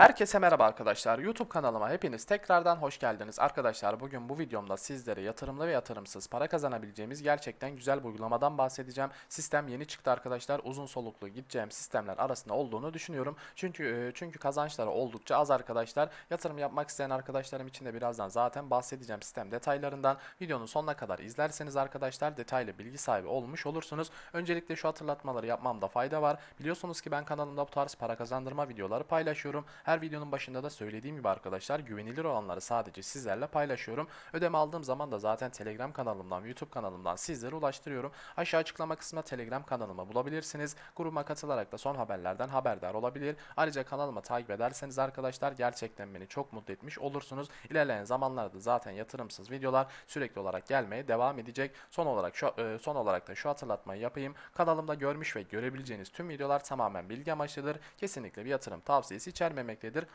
Herkese merhaba arkadaşlar. YouTube kanalıma hepiniz tekrardan hoş geldiniz. Arkadaşlar bugün bu videomda sizlere yatırımlı ve yatırımsız para kazanabileceğimiz gerçekten güzel bir uygulamadan bahsedeceğim. Sistem yeni çıktı arkadaşlar. Uzun soluklu gideceğim sistemler arasında olduğunu düşünüyorum. Çünkü e, çünkü kazançları oldukça az arkadaşlar. Yatırım yapmak isteyen arkadaşlarım için de birazdan zaten bahsedeceğim sistem detaylarından. Videonun sonuna kadar izlerseniz arkadaşlar detaylı bilgi sahibi olmuş olursunuz. Öncelikle şu hatırlatmaları yapmamda fayda var. Biliyorsunuz ki ben kanalımda bu tarz para kazandırma videoları paylaşıyorum. Her videonun başında da söylediğim gibi arkadaşlar güvenilir olanları sadece sizlerle paylaşıyorum. Ödeme aldığım zaman da zaten Telegram kanalımdan, YouTube kanalımdan sizlere ulaştırıyorum. Aşağı açıklama kısmına Telegram kanalımı bulabilirsiniz. Grubuma katılarak da son haberlerden haberdar olabilir. Ayrıca kanalıma takip ederseniz arkadaşlar gerçekten beni çok mutlu etmiş olursunuz. İlerleyen zamanlarda zaten yatırımsız videolar sürekli olarak gelmeye devam edecek. Son olarak şu e, son olarak da şu hatırlatmayı yapayım. Kanalımda görmüş ve görebileceğiniz tüm videolar tamamen bilgi amaçlıdır. Kesinlikle bir yatırım tavsiyesi içermemektedir.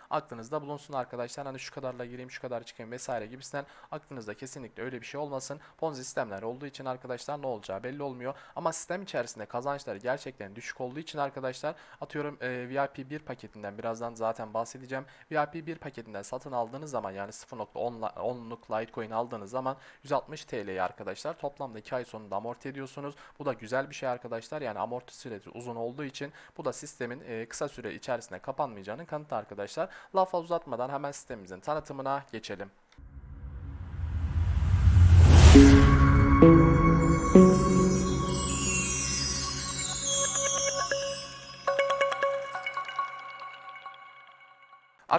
Aklınızda bulunsun arkadaşlar. Hani şu kadarla gireyim, şu kadar çıkayım vesaire gibisinden aklınızda kesinlikle öyle bir şey olmasın. Ponzi sistemler olduğu için arkadaşlar ne olacağı belli olmuyor. Ama sistem içerisinde kazançları gerçekten düşük olduğu için arkadaşlar atıyorum e, VIP 1 paketinden birazdan zaten bahsedeceğim. VIP 1 paketinden satın aldığınız zaman yani 0.10'luk Litecoin aldığınız zaman 160 TL'yi arkadaşlar toplamda 2 ay sonunda amorti ediyorsunuz. Bu da güzel bir şey arkadaşlar. Yani amorti süresi uzun olduğu için bu da sistemin e, kısa süre içerisinde kapanmayacağının kanıtı arkadaşlar. Lafa uzatmadan hemen sistemimizin tanıtımına geçelim.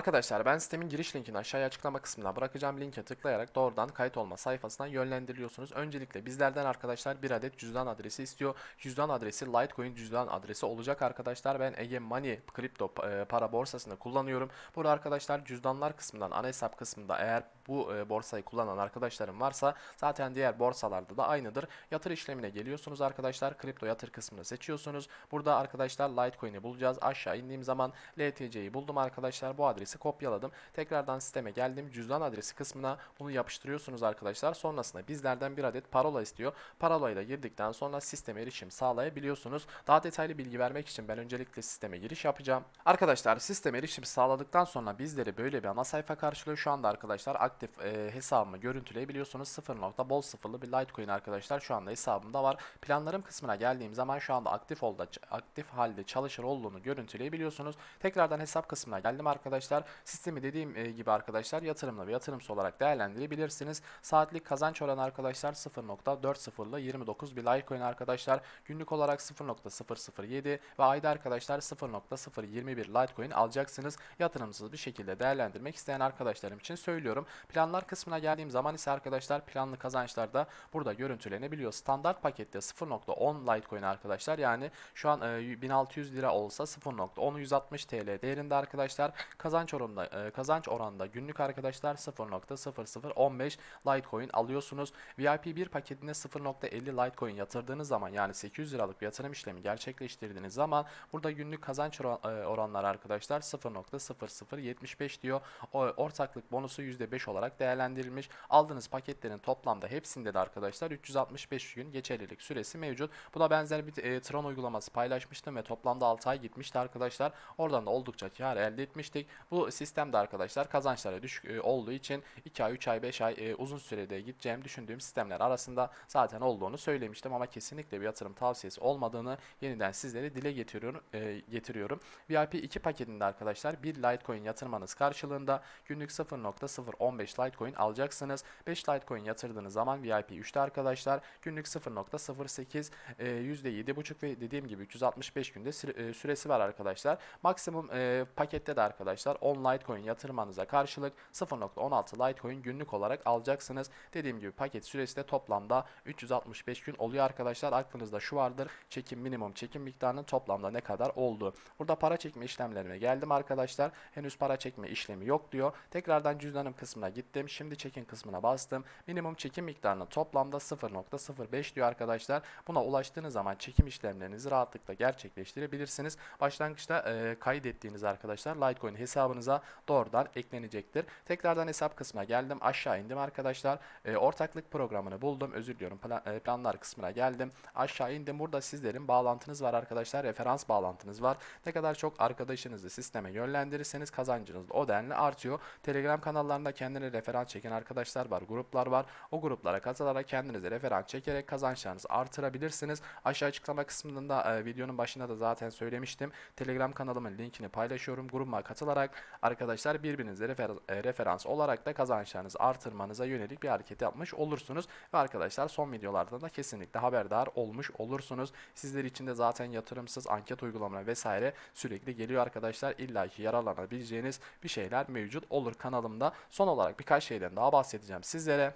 Arkadaşlar ben sistemin giriş linkini aşağıya açıklama kısmına bırakacağım. Linke tıklayarak doğrudan kayıt olma sayfasına yönlendiriliyorsunuz. Öncelikle bizlerden arkadaşlar bir adet cüzdan adresi istiyor. Cüzdan adresi Litecoin cüzdan adresi olacak arkadaşlar. Ben Ege Money kripto e, para borsasını kullanıyorum. Burada arkadaşlar cüzdanlar kısmından ana hesap kısmında eğer bu e, borsayı kullanan arkadaşlarım varsa zaten diğer borsalarda da aynıdır. Yatır işlemine geliyorsunuz arkadaşlar. Kripto yatır kısmını seçiyorsunuz. Burada arkadaşlar Litecoin'i bulacağız. Aşağı indiğim zaman LTC'yi buldum arkadaşlar. Bu adresi kopyaladım. Tekrardan sisteme geldim. Cüzdan adresi kısmına bunu yapıştırıyorsunuz arkadaşlar. Sonrasında bizlerden bir adet parola istiyor. Parolayı da girdikten sonra sisteme erişim sağlayabiliyorsunuz. Daha detaylı bilgi vermek için ben öncelikle sisteme giriş yapacağım. Arkadaşlar sisteme erişim sağladıktan sonra bizleri böyle bir ana sayfa karşılıyor. Şu anda arkadaşlar e, hesabımı görüntüleyebiliyorsunuz. 0 nokta bol sıfırlı bir Litecoin arkadaşlar şu anda hesabımda var. Planlarım kısmına geldiğim zaman şu anda aktif olda aktif halde çalışır olduğunu görüntüleyebiliyorsunuz. Tekrardan hesap kısmına geldim arkadaşlar. Sistemi dediğim e, gibi arkadaşlar yatırımlı ve yatırımsız olarak değerlendirebilirsiniz. Saatlik kazanç oranı arkadaşlar 0.40'lı 29 bir Litecoin arkadaşlar. Günlük olarak 0.007 ve ayda arkadaşlar 0.021 Litecoin alacaksınız. Yatırımsız bir şekilde değerlendirmek isteyen arkadaşlarım için söylüyorum. Planlar kısmına geldiğim zaman ise arkadaşlar planlı kazançlar da burada görüntülenebiliyor. Standart pakette 0.10 Litecoin arkadaşlar. Yani şu an e, 1600 lira olsa 0.10 160 TL değerinde arkadaşlar. Kazanç oranında e, kazanç oranında günlük arkadaşlar 0.0015 Litecoin alıyorsunuz. VIP 1 paketine 0.50 Litecoin yatırdığınız zaman yani 800 liralık bir yatırım işlemi gerçekleştirdiğiniz zaman burada günlük kazanç e, oranları arkadaşlar 0.0075 diyor. O, ortaklık bonusu %5 olarak değerlendirilmiş. Aldığınız paketlerin toplamda hepsinde de arkadaşlar 365 gün geçerlilik süresi mevcut. Buna benzer bir e, Tron uygulaması paylaşmıştım ve toplamda 6 ay gitmişti arkadaşlar. Oradan da oldukça kar elde etmiştik. Bu sistemde arkadaşlar kazançları düşük e, olduğu için 2 ay, 3 ay, 5 ay e, uzun sürede gideceğim düşündüğüm sistemler arasında zaten olduğunu söylemiştim ama kesinlikle bir yatırım tavsiyesi olmadığını yeniden sizlere dile getiriyorum. E, getiriyorum. VIP 2 paketinde arkadaşlar 1 Litecoin yatırmanız karşılığında günlük 0.015 Litecoin alacaksınız. 5 Litecoin yatırdığınız zaman VIP 3'te arkadaşlar günlük 0.08 e, %7.5 ve dediğim gibi 365 günde e, süresi var arkadaşlar. Maksimum e, pakette de arkadaşlar 10 Litecoin yatırmanıza karşılık 0.16 Litecoin günlük olarak alacaksınız. Dediğim gibi paket süresi de toplamda 365 gün oluyor arkadaşlar. Aklınızda şu vardır. Çekim minimum çekim miktarının toplamda ne kadar olduğu. Burada para çekme işlemlerine geldim arkadaşlar. Henüz para çekme işlemi yok diyor. Tekrardan cüzdanım kısmına kısmına gittim. Şimdi çekin kısmına bastım. Minimum çekim miktarının toplamda 0.05 diyor arkadaşlar. Buna ulaştığınız zaman çekim işlemlerinizi rahatlıkla gerçekleştirebilirsiniz. Başlangıçta e, kaydettiğiniz arkadaşlar Litecoin hesabınıza doğrudan eklenecektir. Tekrardan hesap kısmına geldim. Aşağı indim arkadaşlar. E, ortaklık programını buldum. Özür diliyorum. Plan- e, planlar kısmına geldim. Aşağı indim. Burada sizlerin bağlantınız var arkadaşlar. Referans bağlantınız var. Ne kadar çok arkadaşınızı sisteme yönlendirirseniz kazancınız o denli artıyor. Telegram kanallarında kendine referans çeken arkadaşlar var. Gruplar var. O gruplara katılarak kendinize referans çekerek kazançlarınızı artırabilirsiniz. Aşağı açıklama kısmında e, videonun başında da zaten söylemiştim. Telegram kanalımın linkini paylaşıyorum. Grubuma katılarak arkadaşlar birbirinize refer- e, referans olarak da kazançlarınızı artırmanıza yönelik bir hareket yapmış olursunuz. Ve arkadaşlar son videolarda da kesinlikle haberdar olmuş olursunuz. Sizler için de zaten yatırımsız anket uygulamaları vesaire sürekli geliyor arkadaşlar. İlla ki yararlanabileceğiniz bir şeyler mevcut olur kanalımda. Son olarak birkaç şeyden daha bahsedeceğim sizlere.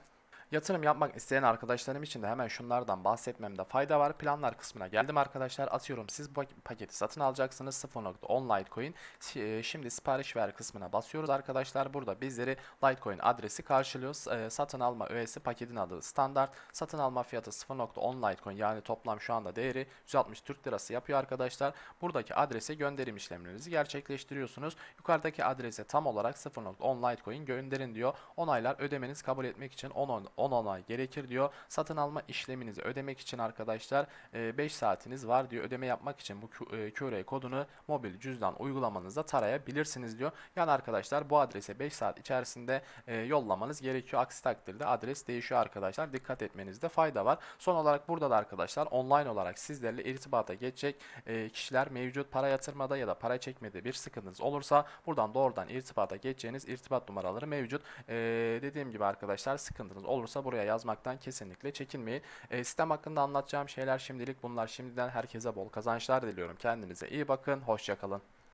Yatırım yapmak isteyen arkadaşlarım için de hemen şunlardan bahsetmemde fayda var. Planlar kısmına geldim arkadaşlar. Atıyorum siz bu paketi satın alacaksınız. 0.10 Litecoin. E, Şimdi sipariş ver kısmına basıyoruz arkadaşlar. Burada bizleri Litecoin adresi karşılıyor. E, Satın alma öğesi paketin adı standart. Satın alma fiyatı 0.10 Litecoin yani toplam şu anda değeri 160 Türk Lirası yapıyor arkadaşlar. Buradaki adrese gönderim işlemlerinizi gerçekleştiriyorsunuz. Yukarıdaki adrese tam olarak 0.10 Litecoin gönderin diyor. Onaylar ödemeniz kabul etmek için 10, 10 onay gerekir diyor. Satın alma işleminizi ödemek için arkadaşlar 5 saatiniz var diyor. Ödeme yapmak için bu Q- e, QR kodunu mobil cüzdan uygulamanızda tarayabilirsiniz diyor. Yani arkadaşlar bu adrese 5 saat içerisinde e, yollamanız gerekiyor. Aksi takdirde adres değişiyor arkadaşlar. Dikkat etmenizde fayda var. Son olarak burada da arkadaşlar online olarak sizlerle irtibata geçecek e, kişiler mevcut para yatırmada ya da para çekmede bir sıkıntınız olursa buradan doğrudan irtibata geçeceğiniz irtibat numaraları mevcut. E, dediğim gibi arkadaşlar sıkıntınız olursa buraya yazmaktan kesinlikle çekinmeyin. E, sistem hakkında anlatacağım şeyler şimdilik bunlar. Şimdiden herkese bol kazançlar diliyorum. Kendinize iyi bakın. Hoşçakalın.